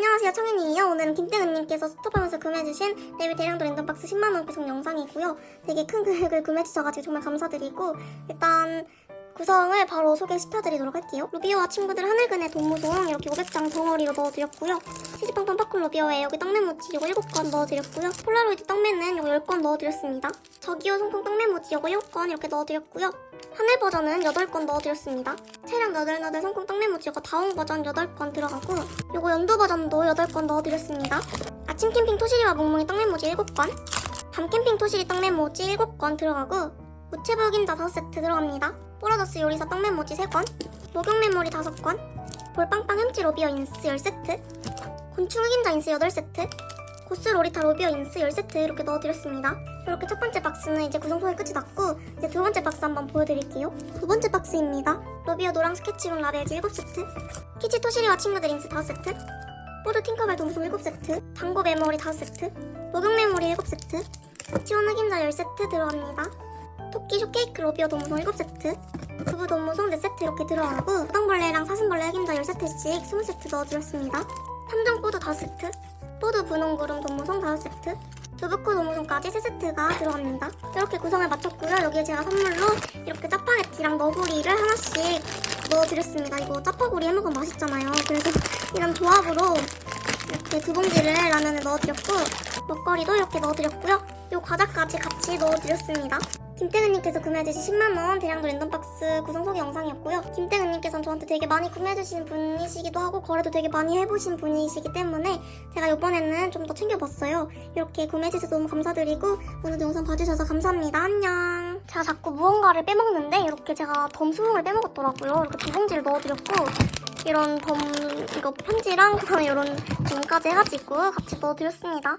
안녕하세요 청현이에요. 오늘은 김땡은님께서 스톱하면서 구매해주신 데뷔 대량도 랜덤박스 10만원 배송 영상이고요. 되게 큰 금액을 구매해주셔가지고 정말 감사드리고 일단 구성을 바로 소개시켜드리도록 할게요. 루비오와 친구들 하늘그네 동무동 이렇게 500장 덩어리로 넣어드렸고요. 치즈빵빵 팝콘 루비오에 여기 떡메모지 요거 7건 넣어드렸고요. 폴라로이드 떡메는 요거 10건 넣어드렸습니다. 저기요 송풍 떡메모지 요거 7건 이렇게 넣어드렸고요. 하늘 버전은 8건 넣어드렸습니다. 체량 너덜너덜 성콩 떡 요거 다운 버전 8건 들어가고 요거 연두 버전도 8건 넣어드렸습니다. 아침 캠핑 토시리와 몽몽이 떡메모지 7건, 밤 캠핑 토시리 떡메모지 7건 들어가고 우체부 긴자 5세트 들어갑니다. 뽀라더스 요리사 떡메모지 3건, 목욕 메모리 5건, 볼빵빵 햄찌 로비어 인스 10세트, 곤충 흑임자 인스 8세트, 고스 로리타 로비어 인스 10세트 이렇게 넣어드렸습니다. 이렇게 첫 번째 박스는 이제 구성소개 끝이 났고 이제 두 번째 박스 한번 보여드릴게요. 두 번째 박스입니다. 로비어 노랑 스케치룸 라벨지 7세트, 키치 토시리와 친구들 인스 5세트, 뽀드 팅커벨 동송 7세트, 당고 메모리 5세트, 목욕 메모리 7세트, 치원 흑임자 10세트 들어갑니다. 토끼 쇼케이크 로비어 동무송 7세트, 두부 동무송 4세트 이렇게 들어가고 우당벌레랑 사슴벌레 흑임자 10세트씩 20세트 넣어드렸습니다. 탐정 뽀드 5세트, 뽀드 분홍 구름 동무송 5세트, 두부코 동무송까지 3세트가 들어갑니다. 이렇게 구성을 마쳤고요. 여기에 제가 선물로 이렇게 짜파게티랑 너구리를 하나씩 넣어드렸습니다. 이거 짜파구리 해먹으면 맛있잖아요. 그래서 이런 조합으로 이렇게 두 봉지를 라면에 넣어드렸고 먹거리도 이렇게 넣어드렸고요. 이 과자까지 같이 넣어드렸습니다. 김땡은님께서 구매해주신 10만원 대량도 랜덤박스 구성 소개 영상이었고요. 김땡은님께서는 저한테 되게 많이 구매해주신 분이시기도 하고 거래도 되게 많이 해보신 분이시기 때문에 제가 이번에는 좀 더 챙겨봤어요. 이렇게 구매해주셔서 너무 감사드리고 오늘도 영상 봐주셔서 감사합니다. 안녕. 제가 자꾸 무언가를 빼먹는데 이렇게 제가 덤수봉을 빼먹었더라고요. 이렇게 두 봉지를 넣어드렸고 이런 덤 이거 편지랑 그다음에 이런 돈까지 해가지고 같이 넣어드렸습니다.